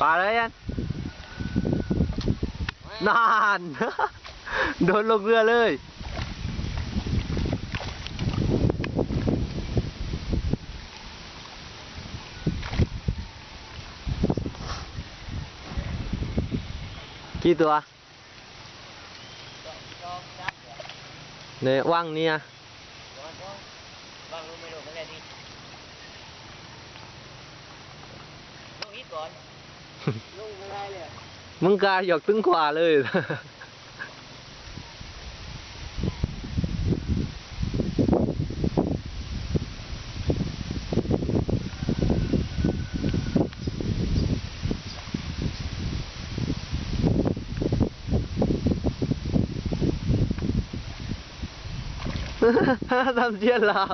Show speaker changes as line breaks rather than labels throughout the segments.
ปลาอะไรยันนาน โดนลงเรือเลย กี่ตัวเนี่ยว่างเนี่ย
ก่อนลูกไม่ได้เลย
มึงกาหยอกถึงขวาเลย ทำเชียนลาว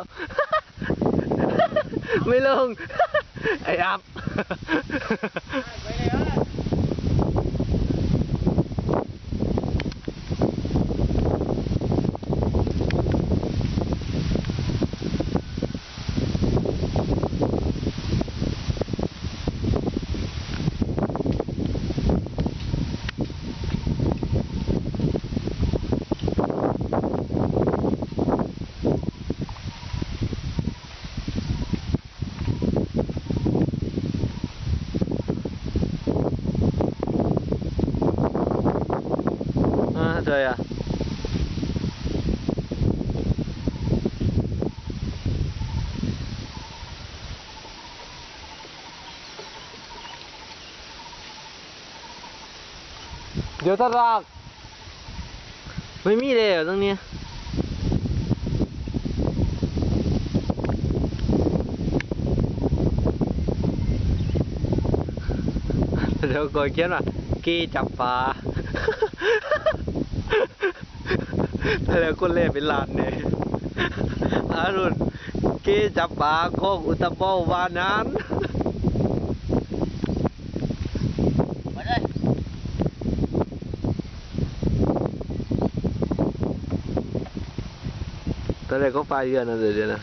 ไม่ลง ไอ้อัพ
Where they are? อ่า
สวยอะเดี๋ยวตลากไม่มีเลยเหรอตรงนี้เดี๋ยวก่อนเขียนว่ากีจับปลา แล้วคนเล่เป็นลานเนี่ยอารุณกีจับปลาโคกอุตตะเปาวานันตอนแรกก็ไปเยอะนะเดี๋ยวนะ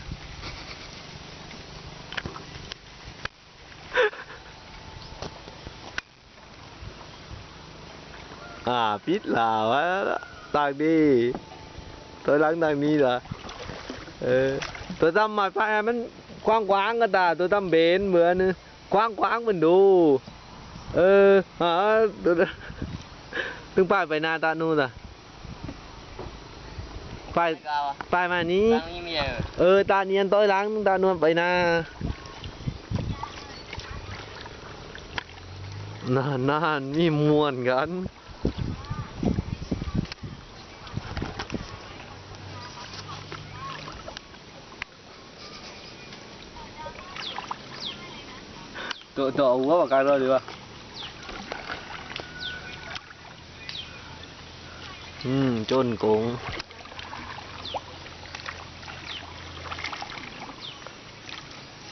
อ่าปิดลาวะต่างดีตัวหลังต่างนี้เหรอเออตัว ตั้มมาไปมันกว้างกว้างๆก็ตาตัวตั้มเบนเหมือนนึงกว้างกว้างๆมันดูเออหาตัวนั้น ตึง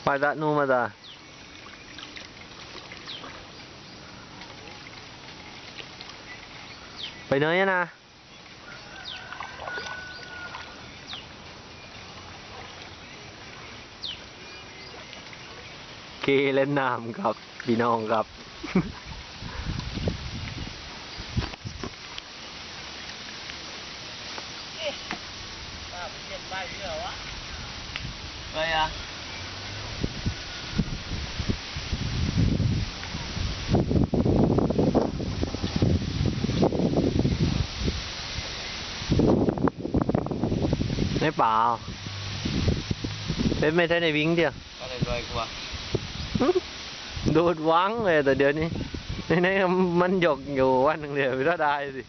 ป้ายไปหนาตานู่นอะป้าย
ไม่กล้าวอะ
ป้ายมานี้
บางนี้ไม่ใช่เหรอ
เออตาเนียนต้อยหล้างตานวลไปนะนานนานมีมวนกันตัวตัวหัวปากกาเราดีกว่าอืมจนโกง Pada nu mata. Phải nơi nè. Kê lên Nam gặp, พี่น้องครับ
ป้าไปเรียนป้ายเยอ
ดียว
ก็เลยรวยกว่า
โดวังเลยแต่เดี๋ยวนี้ในนี้มันหยกอยู่วันหนึ่งเดียวไม่ได้สิ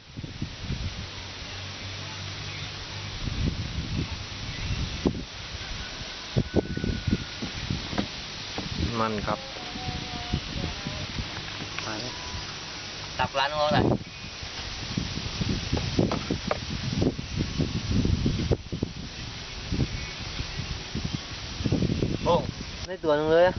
มันครับ
ตับร้านเขาเลย
โอ้ได้ตัวนึงเลยอะ